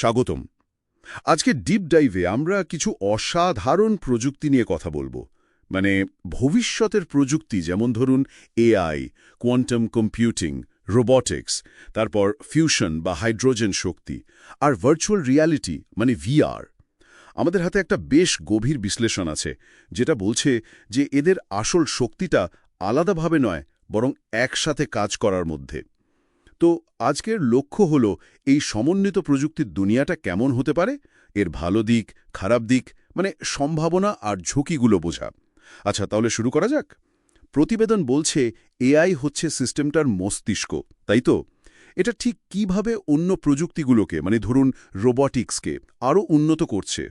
স্বাগতম। আজকে ডিপ ডাইভে আমরা কিছু অসাধারণ প্রযুক্তি নিয়ে কথা বলব। মানে ভবিষ্যতের প্রযুক্তি যেমন ধরুন এআই কোয়ান্টাম কম্পিউটিং রোবটিক্স তারপর ফিউশন বা হাইড্রোজেন শক্তি, আর ভার্চুয়াল রিয়ালিটি মানে ভিআর আমাদের হাতে একটা বেশ গভীর বিশ্লেষণ আছে, যেটা বলছে যে এদের আসল শক্তিটা আলাদাভাবে নয়, বরং একসাথে কাজ করার মধ্যে। তো আজকের লক্ষ্য হল এই সমন্বিত প্রযুক্তির দুনিয়াটা কেমন হতে পারে? এর ভালো দিক, খারাপ দিক মানে সম্ভাবনা আর ঝুঁকিগুলো বোঝা। আচ্ছা তাহলে শুরু করা যাক। প্রতিবেদন বলছে এআই হচ্ছে সিস্টেমটার মস্তিষ্ক, তাই তো? এটা ঠিক কীভাবে অন্য প্রযুক্তিগুলোকে মানে ধরুন রোবটিক্সকে আরও উন্নত করছে?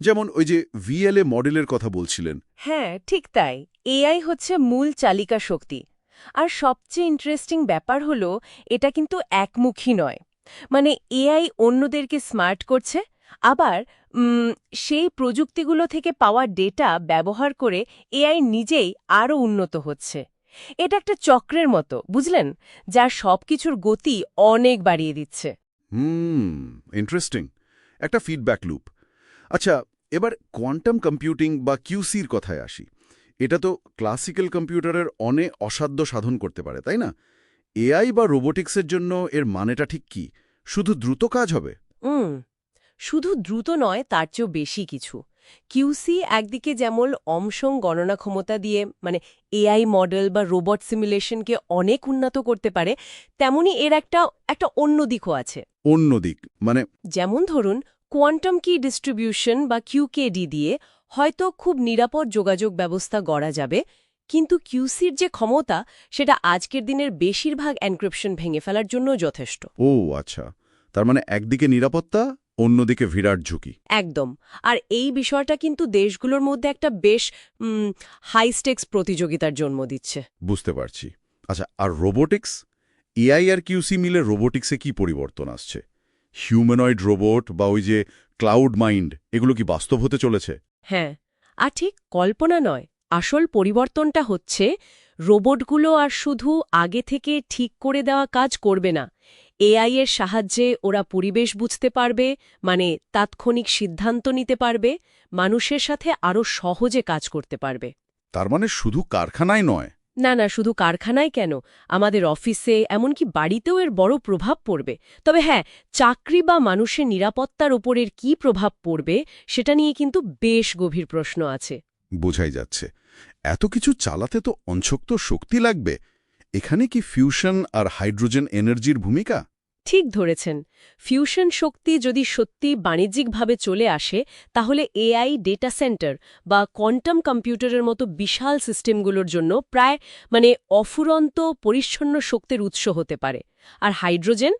যেমন ওই যে ভিএলএ মডেলের কথা বলছিলেন। হ্যাঁ ঠিক তাই। এআই হচ্ছে মূল চালিকা শক্তি। আর সবচেয়ে ইন্টারেস্টিং ব্যাপার হলো, এটা কিন্তু একমুখী নয়। মানে এআই অন্যদেরকে স্মার্ট করছে, আবার সেই প্রযুক্তিগুলো থেকে পাওয়া ডেটা ব্যবহার করে এআই নিজেই আরও উন্নত হচ্ছে। এটা একটা চক্রের মতো, বুঝলেন? যা সবকিছুর গতি অনেক বাড়িয়ে দিচ্ছে। হুম ইন্টারেস্টিং একটা ফিডব্যাক লুপ আচ্ছা এবার কোয়ান্টাম কম্পিউটিং বা কিউসির কথায় আসি। এটা তো ক্লাসিক্যাল কম্পিউটারের অনে অসাধ্য সাধন করতে পারে তাই না? এআই বা রোবোটিক্সের জন্য এর মানেটা ঠিক কি? শুধু দ্রুত কাজ হবে? শুধু দ্রুত নয় তার চেয়েও বেশি কিছু। কিউসি একদিকে যেমন অমসং গণনা ক্ষমতা দিয়ে মানে এআই মডেল বা রোবট সিমুলেশনকে অনেক উন্নত করতে পারে তেমনি এর একটা একটা অন্য দিকও আছে। অন্য দিক মানে যেমন ধরুন কোয়ান্টাম কি ডিস্ট্রিবিউশন বা কিউকেডি দিয়ে হয়তো খুব নিরাপদ যোগাযোগ ব্যবস্থা গড়া যাবে কিন্তু কিউসির যে ক্ষমতা সেটা আজকের দিনের বেশিরভাগ এনক্রিপশন ভেঙে ফেলার জন্য যথেষ্ট। ও আচ্ছা। তার মানে একদিকে নিরাপত্তা অন্যদিকে বিরাট ঝুঁকি। একদম। আর এই বিষয়টা কিন্তু দেশগুলোর মধ্যে একটা বেশ হাই স্টেক্স প্রতিযোগিতার জন্ম দিচ্ছে। বুঝতে পারছি। আচ্ছা আর রোবোটিক্স এআই আর কিউসি মিলে রোবোটিক্সে কি পরিবর্তন আসছে? হিউম্যানয়েড রোবট বা ওই যে ক্লাউড মাইন্ড এগুলো কি বাস্তব হতে চলেছে? হ্যাঁ আর ঠিক কল্পনা নয়। আসল পরিবর্তনটা হচ্ছে, রোবটগুলো আর শুধু আগে থেকে ঠিক করে দেওয়া কাজ করবে না। এআই এর সাহায্যে ওরা পরিবেশ বুঝতে পারবে মানে তাৎক্ষণিক সিদ্ধান্ত নিতে পারবে, মানুষের সাথে আরও সহজে কাজ করতে পারবে। তার মানে শুধু কারখানায় নয় না না, শুধু কারখানায় কেন? আমাদের অফিসে, এমনকি বাড়িতেও এর বড় প্রভাব পড়বে। তবে হ্যাঁ চাকরি বা মানুষের নিরাপত্তার ওপরের কি প্রভাব পড়বে, সেটা নিয়ে কিন্তু বেশ গভীর প্রশ্ন আছে। বোঝাই যাচ্ছে। এত কিছু চালাতে তো অঞ্চক্ত শক্তি লাগবে। এখানে কি ফিউশন আর হাইড্রোজেন এনার্জির ভূমিকা? ঠিক ধরেছেন। ফিউশন শক্তি যদি সত্যি বাণিজ্যিকভাবে চলে আসে, তাহলে এআই ডেটা সেন্টার বা কোয়ান্টাম কম্পিউটারের মতো বিশাল সিস্টেমগুলোর জন্য প্রায় মানে অফুরন্ত পরিচ্ছন্ন শক্তির উৎস হতে পারে। আর হাইড্রোজেন?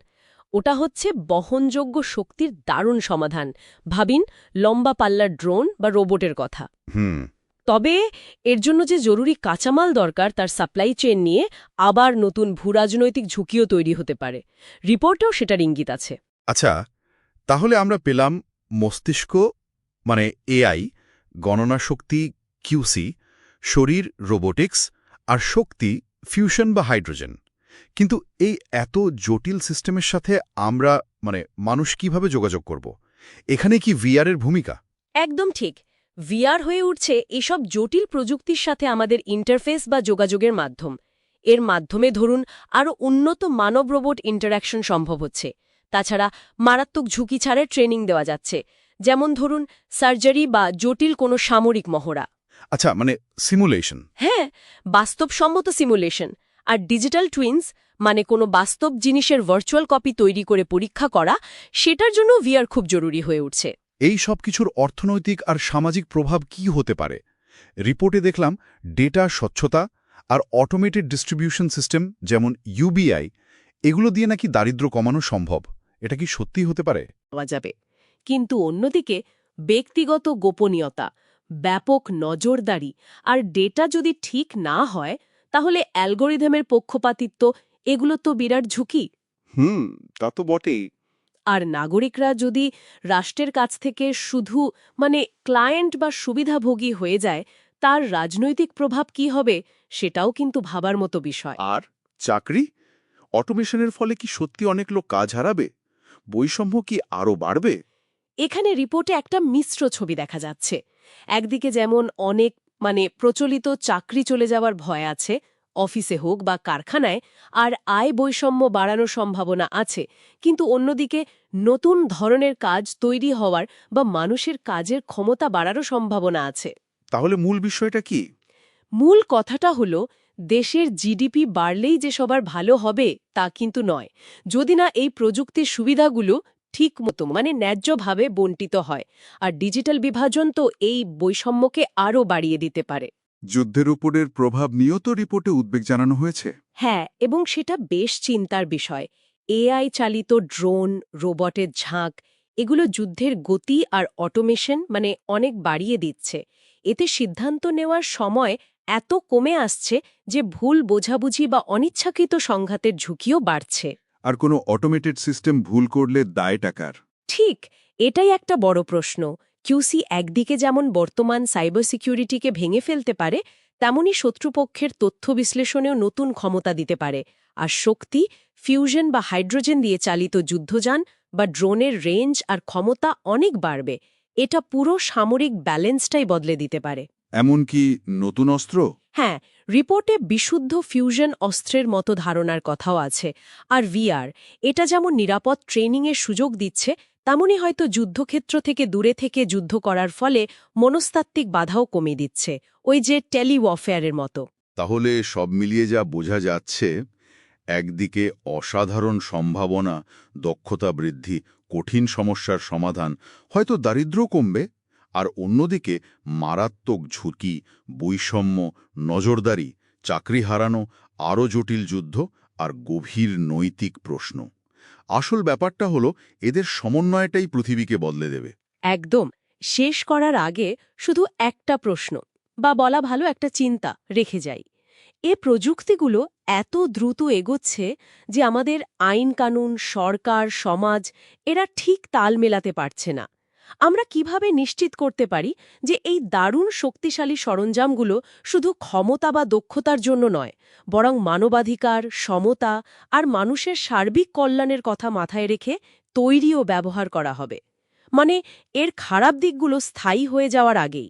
ওটা হচ্ছে বহনযোগ্য শক্তির দারুণ সমাধান। ভাবিন, লম্বা পাল্লার ড্রোন বা রোবটের কথা। হুম। তবে এর জন্য যে জরুরি কাঁচামাল দরকার তার সাপ্লাই চেন নিয়ে আবার নতুন ভূরাজনৈতিক ঝুঁকিও তৈরি হতে পারে। রিপোর্টেও সেটার ইঙ্গিত আছে। আচ্ছা তাহলে আমরা পেলাম মস্তিষ্ক মানে এআই গণনা শক্তি কিউসি শরীর রোবোটিক্স আর শক্তি ফিউশন বা হাইড্রোজেন। কিন্তু এই এত জটিল সিস্টেমের সাথে আমরা মানে মানুষ কীভাবে যোগাযোগ করব? এখানে কি ভিআরের ভূমিকা? একদম ঠিক। ভিআর হয়ে উঠছে এসব জটিল প্রযুক্তির সাথে আমাদের ইন্টারফেস বা যোগাযোগের মাধ্যম। এর মাধ্যমে ধরুন আরও উন্নত মানব রোবট ইন্টারাকশন সম্ভব হচ্ছে। তাছাড়া মারাত্মক ঝুঁকি ছাড়ে ট্রেনিং দেওয়া যাচ্ছে। যেমন ধরুন সার্জারি বা জটিল কোনো সামরিক মহড়া। আচ্ছা মানে সিমুলেশন হ্যাঁ বাস্তবসম্মত সিমুলেশন আর ডিজিটাল টুইন্স মানে কোনো বাস্তব জিনিসের ভার্চুয়াল কপি তৈরি করে পরীক্ষা করা সেটার জন্য ভিআর খুব জরুরি হয়ে উঠছে। এই সব কিছুর অর্থনৈতিক আর সামাজিক প্রভাব কি হতে পারে? রিপোর্টে দেখলাম ডেটা স্বচ্ছতা আর অটোমেটেড ডিস্ট্রিবিউশন সিস্টেম যেমন ইউবিআই এগুলো দিয়ে নাকি দারিদ্র্য কমানো সম্ভব। এটা কি সত্যি হতে পারে? পাওয়া যাবে। কিন্তু অন্যদিকে ব্যক্তিগত গোপনীয়তা ব্যাপক নজরদারি আর ডেটা যদি ঠিক না হয় তাহলে অ্যালগোরিদমের পক্ষপাতিত্ব এগুলো তো বিরাট ঝুঁকি। হুম তা তো বটেই। আর নাগরিকরা যদি রাষ্ট্রের কাছ থেকে শুধু মানে ক্লায়েন্ট বা সুবিধাভোগী হয়ে যায় তার রাজনৈতিক প্রভাব কি হবে সেটাও কিন্তু ভাবার মতো বিষয়। আর চাকরি? অটোমেশনের ফলে কি সত্যি অনেক লোক কাজ হারাবে? বৈষম্য কি আরও বাড়বে? এখানে রিপোর্টে একটা মিশ্র ছবি দেখা যাচ্ছে। একদিকে যেমন অনেক মানে প্রচলিত চাকরি চলে যাওয়ার ভয় আছে অফিসে হোক বা কারখানায় আর আয় বৈষম্য বাড়ানোর সম্ভাবনা আছে। কিন্তু অন্যদিকে নতুন ধরনের কাজ তৈরি হওয়ার বা মানুষের কাজের ক্ষমতা বাড়ারও সম্ভাবনা আছে। তাহলে মূল বিষয়টা কি? মূল কথাটা হলো দেশের জিডিপি বাড়লেই যে সবার ভালো হবে তা কিন্তু নয়। যদি না এই প্রযুক্তির সুবিধাগুলো ঠিক মতো মানে ন্যায্যভাবে বন্টিত হয় আর ডিজিটাল বিভাজন তো এই বৈষম্যকে আরও বাড়িয়ে দিতে পারে। যুদ্ধের উপরের প্রভাব নিয়েও তো রিপোর্টে উদ্বেগ জানানো হয়েছে। হ্যাঁ এবং সেটা বেশ চিন্তার বিষয়। এআই চালিত ড্রোন রোবটের ঝাঁক এগুলো যুদ্ধের গতি আর অটোমেশন মানে অনেক বাড়িয়ে দিচ্ছে। এতে সিদ্ধান্ত নেওয়ার সময় এত কমে আসছে যে ভুল বোঝাবুঝি বা অনিচ্ছাকৃত সংঘাতের ঝুঁকিও বাড়ছে। আর কোনো অটোমেটেড সিস্টেম ভুল করলে দায় টাকার? ঠিক এটাই একটা বড় প্রশ্ন। কিউসি একদিকে যেমন বর্তমান সাইবার সিকিউরিটিকে ভেঙে ফেলতে পারে তেমনি শত্রুপক্ষের তথ্য বিশ্লেষণেও নতুন ক্ষমতা দিতে পারে। আর শক্তি ফিউশন বা হাইড্রোজেন দিয়ে চালিত যুদ্ধযান বা ড্রোনের রেঞ্জ আর ক্ষমতা অনেক বাড়বে। এটা পুরো সামরিক ব্যালেন্সটাই বদলে দিতে পারে। এমনকি নতুন অস্ত্র? হ্যাঁ রিপোর্টে বিশুদ্ধ ফিউশন অস্ত্রের মতো ধারণার কথাও আছে। আর ভিআর এটা যেমন নিরাপদ ট্রেনিংয়ের সুযোগ দিচ্ছে তেমনই হয়তো যুদ্ধক্ষেত্র থেকে দূরে থেকে যুদ্ধ করার ফলে মনস্তাত্ত্বিক বাধাও কমে দিচ্ছে, ওই যে টেলিওয়ারফেয়ারের মতো। তাহলে সব মিলিয়ে যা বোঝা যাচ্ছে, একদিকে অসাধারণ সম্ভাবনা, দক্ষতা বৃদ্ধি, কঠিন সমস্যার সমাধান, হয়তো দারিদ্র্য কমবে, আর অন্যদিকে মারাত্মক ঝুঁকি, বৈষম্য, নজরদারি, চাকরি হারানো, আরও জটিল যুদ্ধ, আর গভীর নৈতিক প্রশ্ন। আসল ব্যাপারটা হলো, এদের সমন্বয়টাই পৃথিবীকে বদলে দেবে। একদম। শেষ করার আগে শুধু একটা প্রশ্ন, বা বলা ভালো একটা চিন্তা রেখে যাই। এ প্রযুক্তিগুলো এত দ্রুত এগোচ্ছে যে আমাদের আইন কানুন সরকার, সমাজ, এরা ঠিক তাল মেলাতে পারছে না। আমরা কীভাবে নিশ্চিত করতে পারি যে এই দারুণ শক্তিশালী সরঞ্জামগুলো শুধু ক্ষমতা বা দক্ষতার জন্য নয়, বরং মানবাধিকার, সমতা আর মানুষের সার্বিক কল্যাণের কথা মাথায় রেখে তৈরি ও ব্যবহার করা হবে। মানে এর খারাপ দিকগুলো স্থায়ী হয়ে যাওয়ার আগেই।